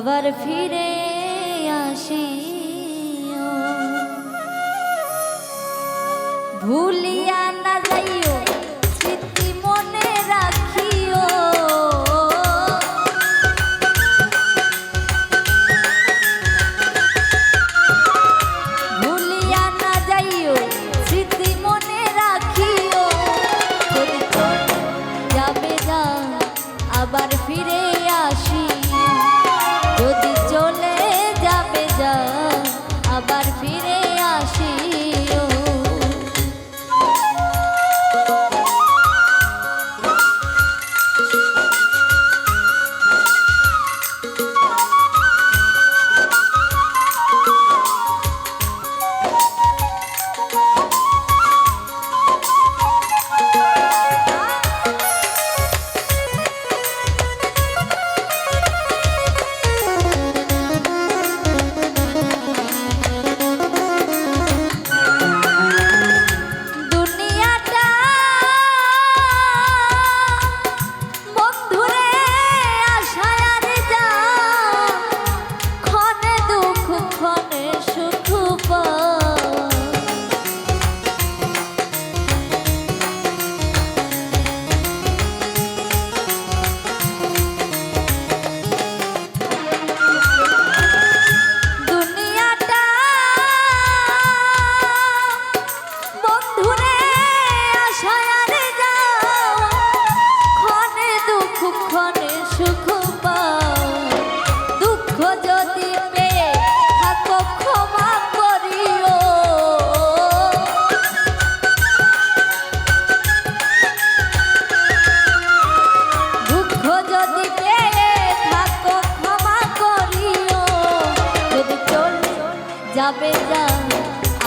আবার ফিরে আসে। ভুলিয়া না যাইও।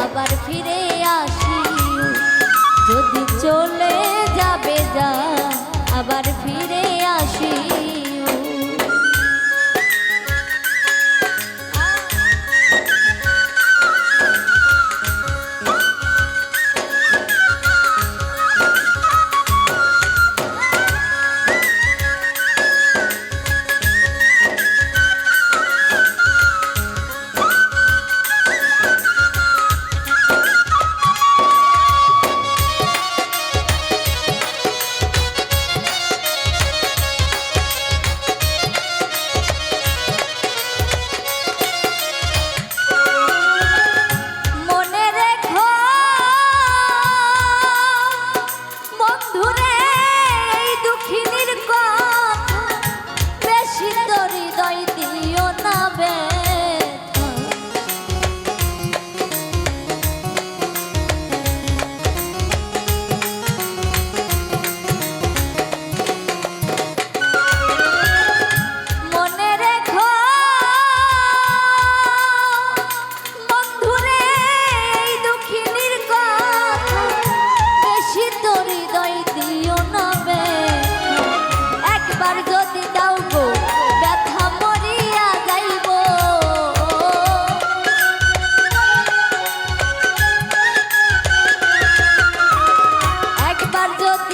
আবার ফিরে আসি। যদি চলে যাবে যা আবার ফিরে আসি।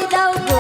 without